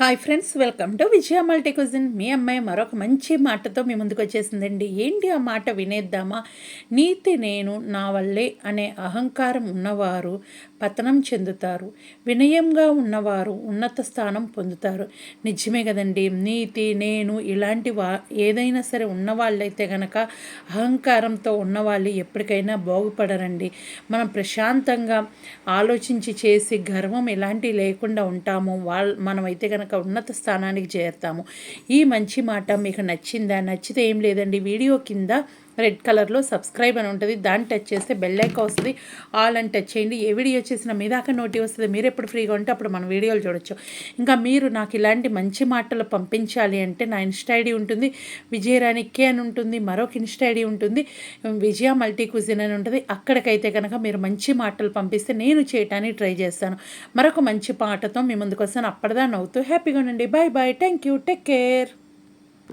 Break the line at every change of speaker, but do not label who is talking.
Hi friends welcome to Vijaya multi cuisine మీ అమ్మాయి మరొక మంచి మాటతో మీ ముందుకు వచ్చేసిందండి. ఏంటి ఆ మాట వినేద్దామా? నీతి నేను నా వల్లే అనే అహంకారం ఉన్నవారు పతనం చెందుతారు. వినయంగా ఉన్నవారు ఉన్నత స్థానం పొందుతారు. నిజమే కదండి. నీతి నేను ఇలాంటి వా ఏదైనా సరే ఉన్నవాళ్ళైతే గనక అహంకారంతో ఉన్నవాళ్ళు ఎప్పటికైనా బాగుపడరండి. మనం ప్రశాంతంగా ఆలోచించి చేసి గర్వం ఇలాంటివి లేకుండా ఉంటాము వాళ్ళ మనమైతే కనుక ఉన్నత స్థానానికి చేరుతాము. ఈ మంచి మాట మీకు నచ్చిందా? నచ్చితే ఏం లేదండి. వీడియో కింద రెడ్ కలర్లో సబ్స్క్రైబ్ అని ఉంటుంది. దాన్ని టచ్ చేస్తే బెల్ ఐకా వస్తుంది. ఆల్ అని టచ్ చేయండి. ఏ వీడియో చేసినా మీ దాకా నోటి వస్తుంది. మీరు ఎప్పుడు ఫ్రీగా ఉంటే అప్పుడు మన వీడియోలు చూడొచ్చు. ఇంకా మీరు నాకు ఇలాంటి మంచి మాటలు పంపించాలి అంటే నా ఇన్స్టా ఐడి ఉంటుంది. విజయరాణి కే అని ఉంటుంది. మరొక ఇన్స్టా ఐడి ఉంటుంది. విజయ మల్టీ కుజిన్ అని ఉంటుంది. అక్కడికైతే కనుక మీరు మంచి మాటలు పంపిస్తే నేను చేయటానికి ట్రై చేస్తాను. మరొక మంచి పాటతో మీ ముందుకు వస్తాను. అప్పటిదా నవ్వుతూ హ్యాపీగా ఉండండి. Bye bye. Thank you take care.